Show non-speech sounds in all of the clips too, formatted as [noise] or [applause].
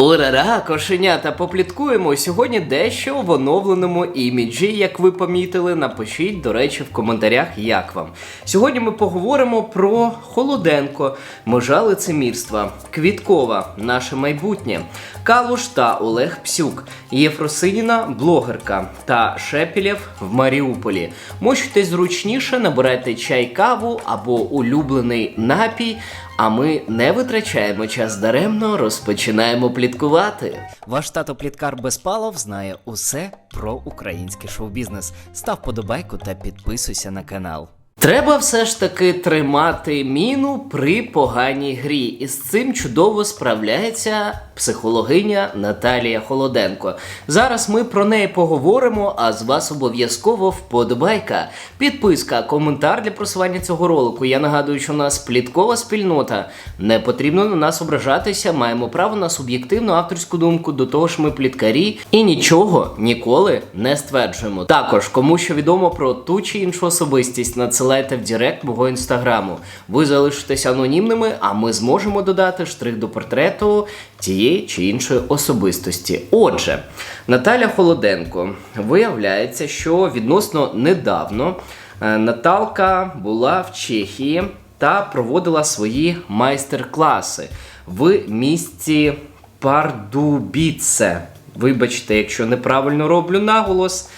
Урара, кошенята, попліткуємо. Сьогодні дещо в оновленому іміджі. Як ви помітили, напишіть, до речі, в коментарях, як вам. Сьогодні ми поговоримо про Холоденко, межа лицемірства, Квіткова, наше майбутнє, Калуш та Олег Псюк, Єфросиніна, блогерка та Шепілєв в Маріуполі. Мочтесь зручніше, набирайте чай, каву або улюблений напій. А ми не витрачаємо час даремно, розпочинаємо пліткувати. Ваш тато Пліткар Безпалов знає усе про український шоу-бізнес. Став подобайку та підписуйся на канал. Треба все ж таки тримати міну при поганій грі, і з цим чудово справляється психологиня Наталія Холоденко. Зараз ми про неї поговоримо, а з вас обов'язково вподобайка, підписка, коментар для просування цього ролику. Я нагадую, що у нас пліткова спільнота. Не потрібно на нас ображатися, маємо право на суб'єктивну авторську думку. До того ж, ми пліткарі і нічого ніколи не стверджуємо. Також, кому що відомо про ту чи іншу особистість, надсилайте в Директ мого інстаграму. Ви залишитесь анонімними, а ми зможемо додати штрих до портрету тієї чи іншої особистості. Отже, Наталя Холоденко виявляється, що відносно недавно е, Наталка була в Чехії та проводила свої майстер-класи в місті Пардубіце. Вибачте, якщо неправильно роблю наголос.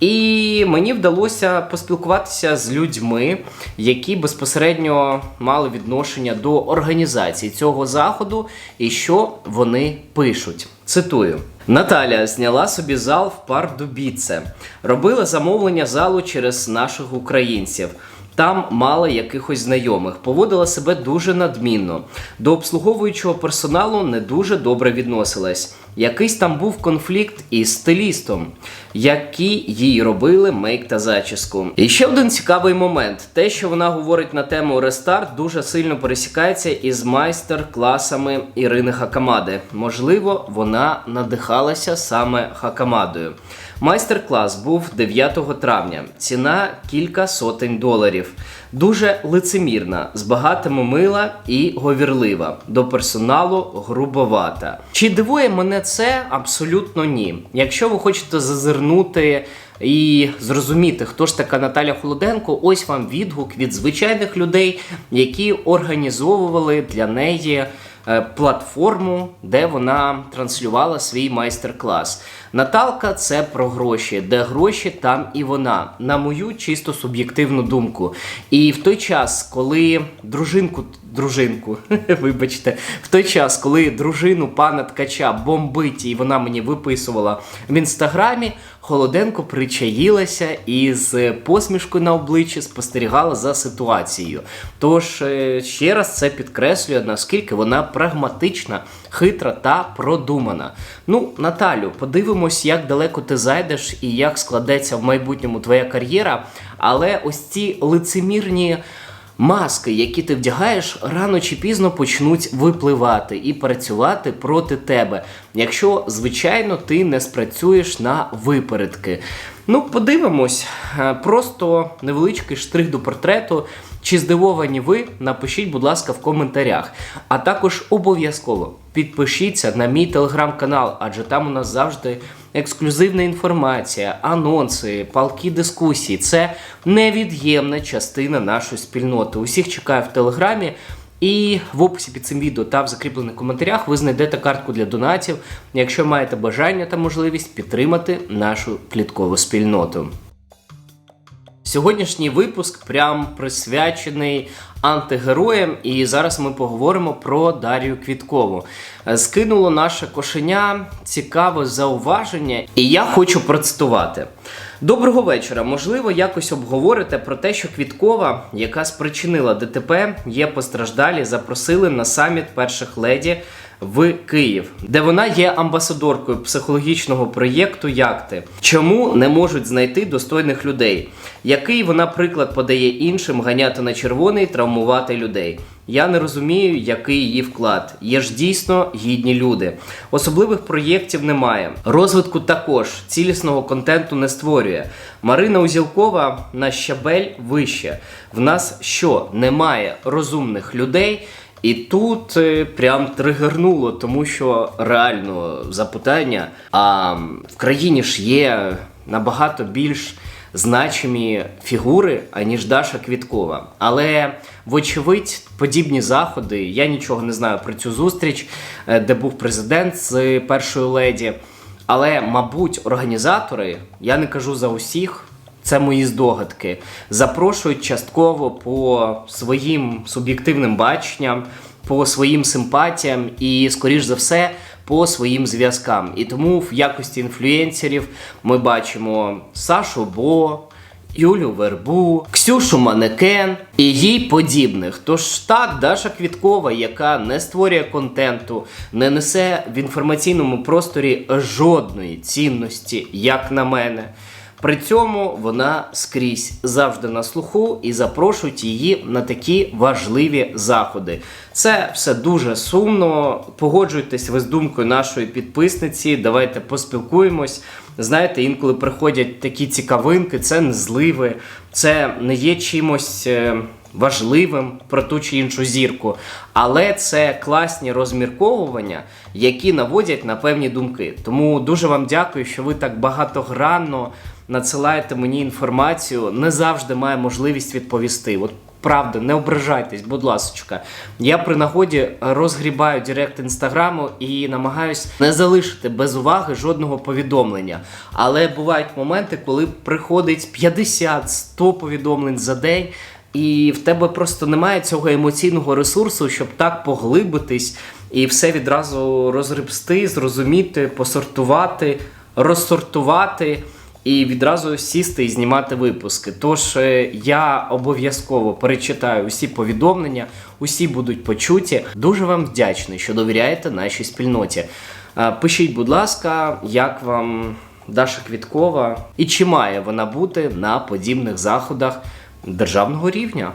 І мені вдалося поспілкуватися з людьми, які безпосередньо мали відношення до організації цього заходу, і що вони пишуть. Цитую. Наталя зняла собі зал в Пардубіце, робила замовлення залу через наших українців. Там мала якихось знайомих, поводила себе дуже надмінно. До обслуговуючого персоналу не дуже добре відносилась. Якийсь там був конфлікт із стилістом, які їй робили мейк та зачіску. І ще один цікавий момент: те, що вона говорить на тему рестарт, дуже сильно пересікається із майстер-класами Ірини Хакамади. Можливо, вона надихалася саме Хакамадою. Майстер-клас був 9 травня. Ціна кілька сотень доларів. Дуже лицемірна, з багатими мила і говірлива. До персоналу грубовата. Чи дивує мене це? Абсолютно ні. Якщо ви хочете зазирнути і зрозуміти, хто ж така Наталя Холоденко, ось вам відгук від звичайних людей, які організовували для неї. Е, Платформу, де вона транслювала свій майстер-клас. Наталка це про гроші, де гроші, там і вона, на мою чисто суб'єктивну думку. І в той час, коли дружинку, дружинку, [laughs] вибачте, в той час, коли дружину пана ткача бомбить, і вона мені виписувала в інстаграмі, Холоденко причаїлася і з посмішкою на обличчі спостерігала за ситуацією. Тож е, ще раз це підкреслює, наскільки вона прагматична, хитра та продумана. Ну, Наталю, подивимось, як далеко ти зайдеш і як складеться в майбутньому твоя кар'єра. Але ось ці лицемірні. Маски, які ти вдягаєш, рано чи пізно почнуть випливати і працювати проти тебе, якщо, звичайно, ти не спрацюєш на випередки. Ну, подивимось, Е, просто невеличкий штрих до портрету. Чи здивовані ви? Напишіть, будь ласка, в коментарях. А також обов'язково підпишіться на мій телеграм-канал, адже там у нас завжди ексклюзивна інформація, анонси, палкі дискусії. Це невід'ємна частина нашої спільноти. Усіх чекаю в телеграмі. І в описі під цим відео та в закріплених коментарях ви знайдете картку для донатів, якщо маєте бажання та можливість підтримати нашу пліткову спільноту. Сьогоднішній випуск прям присвячений антигероям, і зараз ми поговоримо про Дар'ю Квіткову. Е, Скинуло наше кошеня цікаве зауваження, і я хочу процитувати. Доброго вечора. Можливо, якось обговорите про те, що Квіткова, яка спричинила ДТП, є постраждалі, запросили на саміт перших леді в Київ, де вона є амбасадоркою психологічного проєкту Якти. Чому не можуть знайти достойних людей? Який вона приклад подає іншим ганяти на червоний, травмувати людей? Я не розумію, який її вклад. Є ж дійсно гідні люди. Особливих проєктів немає. Розвитку також цілісного контенту не створює. Марина Узілкова на щабель вище. В нас що немає розумних людей, І тут е, прям тригернуло, тому що реально запитання: а в країні ж є набагато більш значимі фігури, аніж Даша Квіткова. Але, вочевидь, подібні заходи. Я нічого не знаю про цю зустріч, е, де був президент з першою леді. Але, мабуть, організатори, я не кажу за усіх, це мої здогадки, запрошують частково по своїм суб'єктивним баченням, по своїм симпатіям і, скоріш за все, по своїм зв'язкам. І тому в якості інфлюенсерів ми бачимо Сашу Бо. Юлю Вербу, Ксюшу Манекен і їй подібних. Тож так, Даша Квіткова, яка не створює контенту, не несе в інформаційному просторі жодної цінності, як на мене. При цьому вона скрізь завжди на слуху і запрошують її на такі важливі заходи. Це все дуже сумно. Погоджуйтесь ви з думкою нашої підписниці. Давайте поспілкуємось. Знаєте, інколи приходять такі цікавинки, це не зливи, це не є чимось. е, Важливим про ту чи іншу зірку, але це класні розмірковування, які наводять на певні думки. Тому дуже вам дякую, що ви так багатогранно надсилаєте мені інформацію. Не завжди маю можливість відповісти. От правда, не ображайтесь, будь ласочка. Я при нагоді розгрібаю директ інстаграму і намагаюсь не залишити без уваги жодного повідомлення. Але бувають моменти, коли приходить 50-100 повідомлень за день. І в тебе просто немає цього емоційного ресурсу, щоб так поглибитись і все відразу розгребсти, зрозуміти, посортувати, розсортувати і відразу сісти і знімати випуски. Тож е, я обов'язково перечитаю усі повідомлення, усі будуть почуті. Дуже вам вдячний, що довіряєте нашій спільноті. Е, Пишіть, будь ласка, як вам Даша Квіткова і чи має вона бути на подібних заходах державного рівня?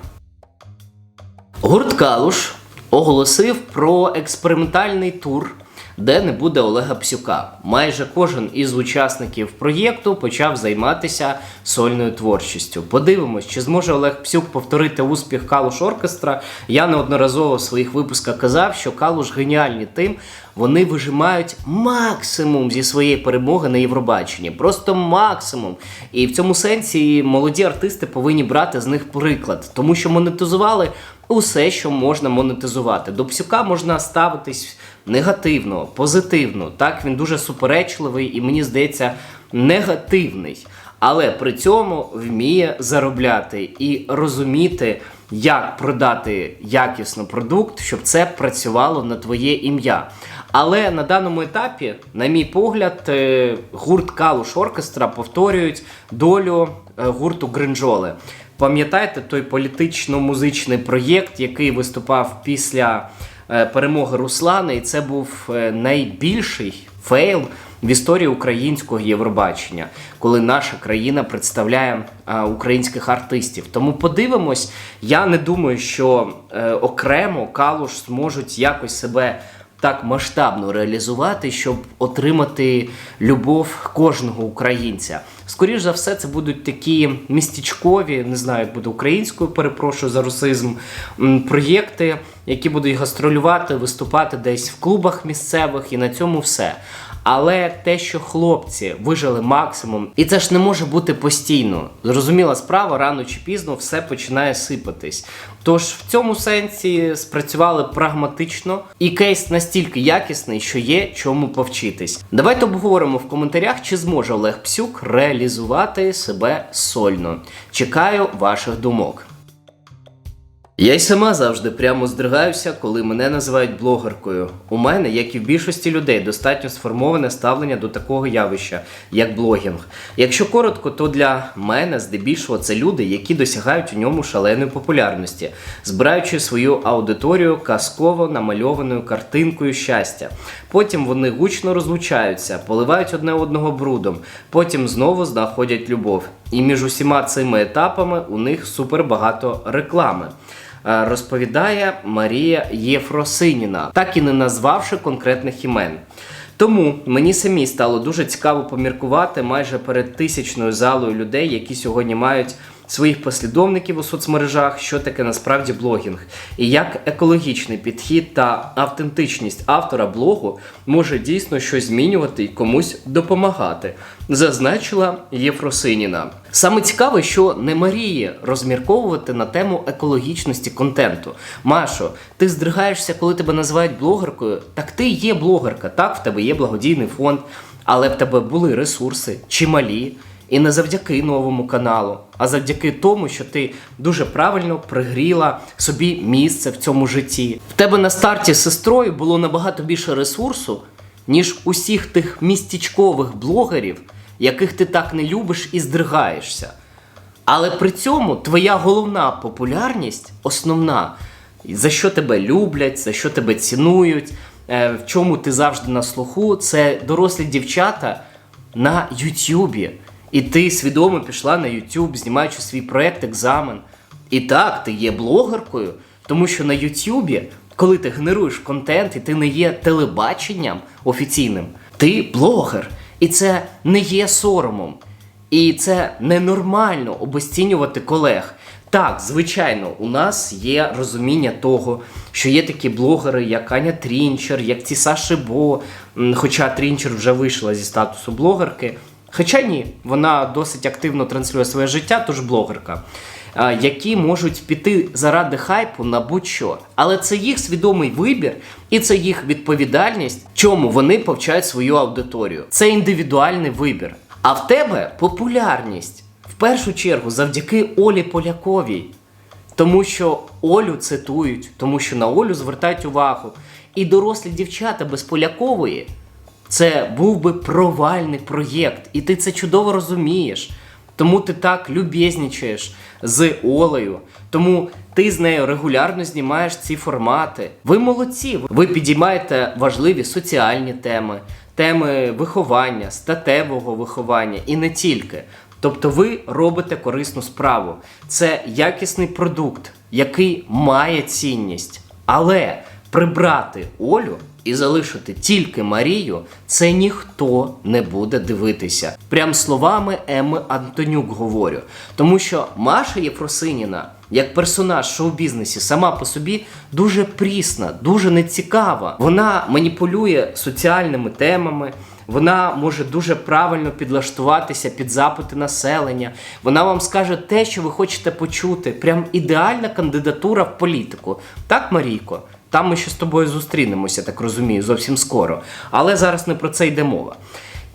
Гурт Калуш оголосив про експериментальний тур, де не буде Олега Псюка. Майже кожен із учасників проєкту почав займатися сольною творчістю. Подивимось, чи зможе Олег Псюк повторити успіх Калуш Оркестра. Я неодноразово в своїх випусках казав, що Калуш геніальні тим. Вони вижимають максимум зі своєї перемоги на Євробаченні. Просто максимум. І в цьому сенсі молоді артисти повинні брати з них приклад, тому що монетизували усе, що можна монетизувати. До псюка можна ставитись негативно, позитивно. Так, він дуже суперечливий і мені здається негативний. Але при цьому вміє заробляти і розуміти, як продати якісно продукт, щоб це працювало на твоє ім'я. Але на даному етапі, на мій погляд, е, гурт Калуш Оркестра повторюють долю е, гурту Гринджоли. Пам'ятаєте той політично-музичний проєкт, який виступав після е, перемоги Руслана, і це був е, найбільший фейл в історії українського Євробачення, коли наша країна представляє українських артистів. Тому подивимось, я не думаю, що е, окремо Калуш зможуть якось себе так масштабно реалізувати, щоб отримати любов кожного українця. Скоріше за все, це будуть такі містечкові, не знаю, як буде українською, перепрошую за русизм, проєкти, які будуть гастролювати, виступати десь в клубах місцевих, і на цьому все. Але те, що хлопці вижили максимум, і це ж не може бути постійно. Зрозуміла справа, рано чи пізно все починає сипатись. Тож в цьому сенсі спрацювали прагматично, і кейс настільки якісний, що є чому повчитись. Давайте обговоримо в коментарях, чи зможе Олег Псюк реалізувати себе сольно. Чекаю ваших думок. Я й сама завжди прямо здригаюся, коли мене називають блогеркою. У мене, як і в більшості людей, достатньо сформоване ставлення до такого явища, як блогінг. Якщо коротко, то для мене здебільшого це люди, які досягають у ньому шаленої популярності, збираючи свою аудиторію казково намальованою картинкою щастя. Потім вони гучно розлучаються, поливають одне одного брудом, потім знову знаходять любов. І між усіма цими етапами у них супер багато реклами. Е, Розповідає Марія Єфросиніна, так і не назвавши конкретних імен. Тому мені самі стало дуже цікаво поміркувати майже перед тисячною залою людей, які сьогодні мають своїх послідовників у соцмережах, що таке насправді блогінг, і як екологічний підхід та автентичність автора блогу може дійсно щось змінювати і комусь допомагати, зазначила Єфросиніна. Саме цікаве, що не Марії розмірковувати на тему екологічності контенту. Машо, ти здригаєшся, коли тебе називають блогеркою. Так ти є блогерка, так в тебе є благодійний фонд, але в тебе були ресурси чималі. І не завдяки новому каналу, а завдяки тому, що ти дуже правильно пригріла собі місце в цьому житті. В тебе на старті з сестрою було набагато більше ресурсу, ніж усіх тих містічкових блогерів, яких ти так не любиш і здригаєшся. Але при цьому твоя головна популярність, основна, за що тебе люблять, за що тебе цінують, е, в чому ти завжди на слуху, це дорослі дівчата на Ютюбі. І ти свідомо пішла на YouTube, знімаючи свій проект, екзамен. І так, ти є блогеркою, тому що на Ютубі, коли ти генеруєш контент і ти не є телебаченням офіційним, ти блогер. І це не є соромом. І це ненормально обесцінювати колег. Так, звичайно, у нас є розуміння того, що є такі блогери, як Аня Трінчер, як ці Саши Бо, хоча Трінчер вже вийшла зі статусу блогерки. Хоча ні, вона досить активно транслює своє життя, тож блогерка, які можуть піти заради хайпу на будь-що. Але це їх свідомий вибір і це їх відповідальність, чому вони повчають свою аудиторію. Це індивідуальний вибір. А в тебе популярність в першу чергу завдяки Олі Поляковій. Тому що Олю цитують, тому що на Олю звертають увагу. І дорослі дівчата без Полякової це був би провальний проєкт, і ти це чудово розумієш. Тому ти так люб'єзнічаєш з Олею. Тому ти з нею регулярно знімаєш ці формати. Ви молодці. Ви підіймаєте важливі соціальні теми, теми виховання, статевого виховання і не тільки. Тобто ви робите корисну справу. Це якісний продукт, який має цінність. Але прибрати Олю і залишити тільки Марію, це ніхто не буде дивитися. Прям словами Еми Антонюк говорю. Тому що Маша Єфросиніна, як персонаж шоу-бізнесі, сама по собі дуже прісна, дуже нецікава. Вона маніпулює соціальними темами. Вона може дуже правильно підлаштуватися під запити населення. Вона вам скаже те, що ви хочете почути. Прям ідеальна кандидатура в політику. Так, Марійко? Там ми ще з тобою зустрінемося, так розумію, зовсім скоро. Але зараз не про це йде мова.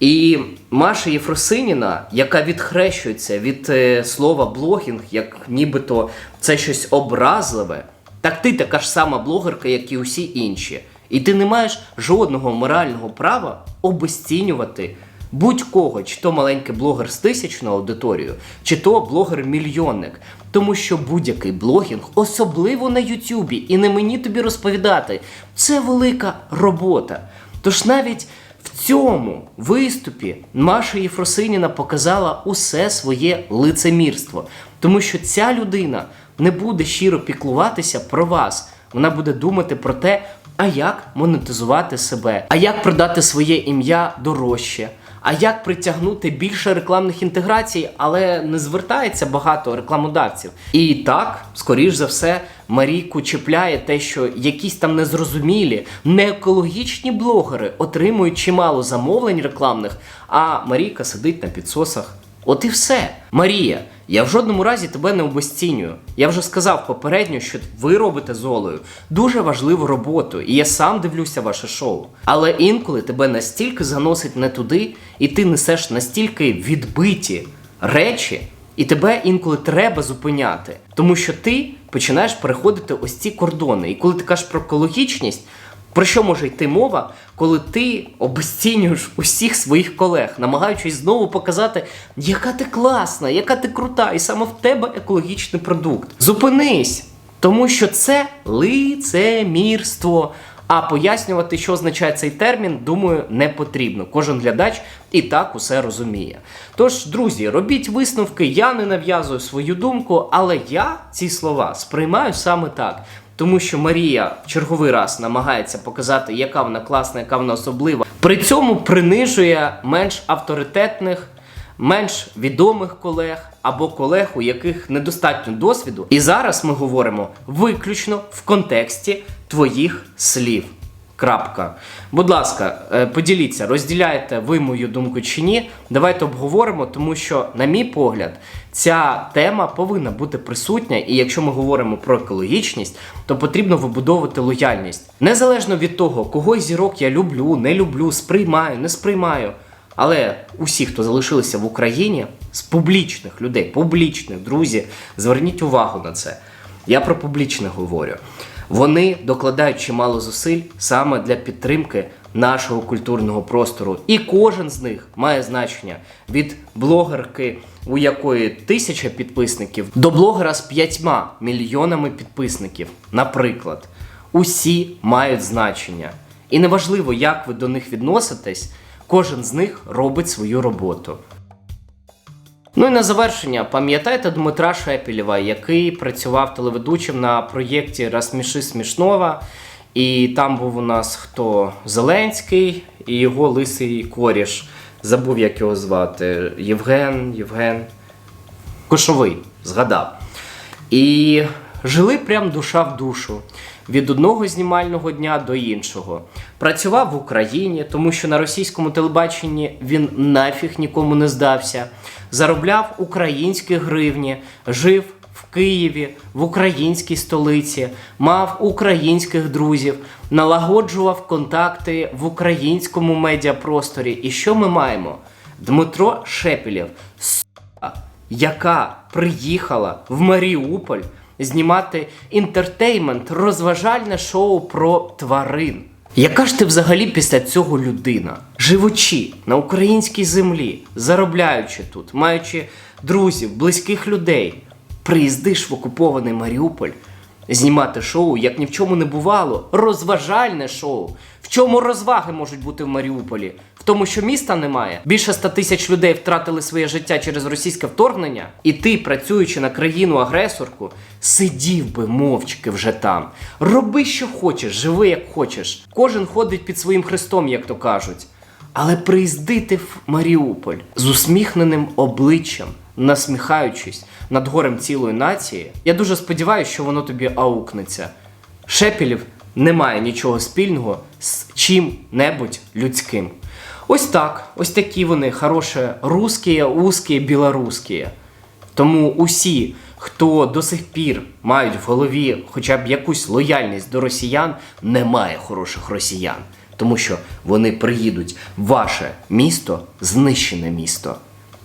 І Маша Єфросиніна, яка відхрещується від е, слова блогінг, як нібито це щось образливе, так ти така ж сама блогерка, як і усі інші. І ти не маєш жодного морального права обесцінювати будь-кого, чи то маленький блогер з тисячною аудиторією, чи то блогер-мільйонник. Тому що будь-який блогінг, особливо на Ютубі, і не мені тобі розповідати, це велика робота. Тож навіть в цьому виступі Маша Єфросиніна показала усе своє лицемірство, тому що ця людина не буде щиро піклуватися про вас. Вона буде думати про те, а як монетизувати себе, а як продати своє ім'я дорожче. А як притягнути більше рекламних інтеграцій, але не звертається багато рекламодавців. І так, скоріш за все, Марійку чіпляє те, що якісь там незрозумілі, неекологічні блогери отримують чимало замовлень рекламних, а Марійка сидить на підсосах. От і все. Марія, я в жодному разі тебе не обесцінюю. Я вже сказав попередньо, що ви робите з Олею дуже важливу роботу, і я сам дивлюся ваше шоу. Але інколи тебе настільки заносить не туди, і ти несеш настільки відбиті речі, і тебе інколи треба зупиняти. Тому що ти починаєш переходити ось ці кордони. І коли ти кажеш про екологічність, про що може йти мова, коли ти обесцінюєш усіх своїх колег, намагаючись знову показати, яка ти класна, яка ти крута, і саме в тебе екологічний продукт. Зупинись! Тому що це лицемірство. А пояснювати, що означає цей термін, думаю, не потрібно. Кожен глядач і так усе розуміє. Тож, друзі, робіть висновки, я не нав'язую свою думку, але я ці слова сприймаю саме так. Тому що Марія в черговий раз намагається показати, яка вона класна, яка вона особлива. При цьому принижує менш авторитетних менш відомих колег або колег, у яких недостатньо досвіду. І зараз ми говоримо виключно в контексті твоїх слів. Крапка. Будь ласка, е, поділіться, розділяєте ви мою думку чи ні. Давайте обговоримо, тому що, на мій погляд, ця тема повинна бути присутня, і якщо ми говоримо про екологічність, то потрібно вибудовувати лояльність. Незалежно від того, кого зірок я люблю, не люблю, сприймаю, не сприймаю. Але усі, хто залишилися в Україні, з публічних людей, публічних, друзі, зверніть увагу на це. Я про публічне говорю. Вони докладають чимало зусиль саме для підтримки нашого культурного простору. І кожен з них має значення від блогерки, у якої тисяча підписників, до блогера з п'ятьма мільйонами підписників. Наприклад, усі мають значення. І неважливо, як ви до них відноситесь, кожен з них робить свою роботу. Ну і на завершення, пам'ятаєте Дмитра Шепілєва, який працював телеведучим на проєкті Розсміши Смішнова. І там був у нас хто Зеленський і його лисий коріш. Забув, як його звати. Євген, Євген. Кошовий, згадав. І жили прям душа в душу від одного знімального дня до іншого. Працював в Україні, тому що на російському телебаченні він нафіг нікому не здався. Заробляв українські гривні, жив в Києві, в українській столиці, мав українських друзів, налагоджував контакти в українському медіапросторі. І що ми маємо? Дмитро Шепілєв, яка приїхала в Маріуполь знімати інтертеймент, розважальне шоу про тварин. Яка ж ти взагалі після цього людина? Живучи на українській землі, заробляючи тут, маючи друзів, близьких людей, приїздиш в окупований Маріуполь знімати шоу, як ні в чому не бувало, розважальне шоу. В чому розваги можуть бути в Маріуполі? В тому, що міста немає. Більше ста тисяч людей втратили своє життя через російське вторгнення, і ти, працюючи на країну-агресорку, сидів би мовчки вже там. Роби, що хочеш, живи як хочеш. Кожен ходить під своїм хрестом, як то кажуть. Але приїздити в Маріуполь з усміхненим обличчям, насміхаючись над горем цілої нації, я дуже сподіваюся, що воно тобі аукнеться. Шепілів не має нічого спільного з чим-небудь людським. Ось так, ось такі вони хороші русські, узкі, білоруські. Тому усі, хто до сих пір мають в голові хоча б якусь лояльність до росіян, немає хороших росіян. Тому що вони приїдуть в ваше місто, знищене місто,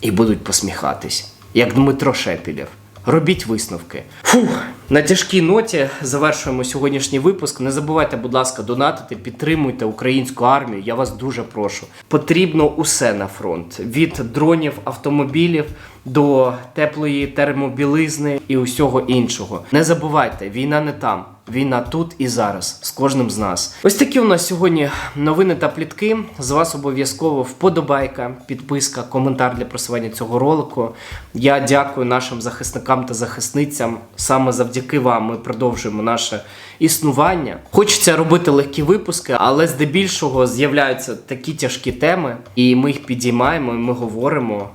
і будуть посміхатись, як Дмитро Шепілєв. Робіть висновки. Фух, на тяжкій ноті завершуємо сьогоднішній випуск. Не забувайте, будь ласка, донатити, підтримуйте українську армію. Я вас дуже прошу. Потрібно усе на фронт: від дронів, автомобілів до теплої термобілизни і усього іншого. Не забувайте, війна не там. Війна тут і зараз з кожним з нас. Ось такі у нас сьогодні новини та плітки. З вас обов'язково вподобайка, підписка, коментар для просування цього ролику. Я дякую нашим захисникам та захисницям. Саме завдяки вам ми продовжуємо наше існування. Хочеться робити легкі випуски, але здебільшого з'являються такі тяжкі теми, і ми їх підіймаємо, і ми говоримо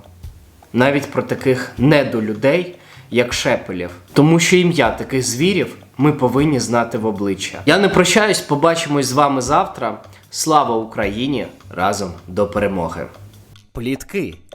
навіть про таких недолюдей, як Шепелєв. Тому що ім'я таких звірів ми повинні знати в обличчя. Я не прощаюсь, побачимось з вами завтра. Слава Україні! Разом до перемоги! Плітки,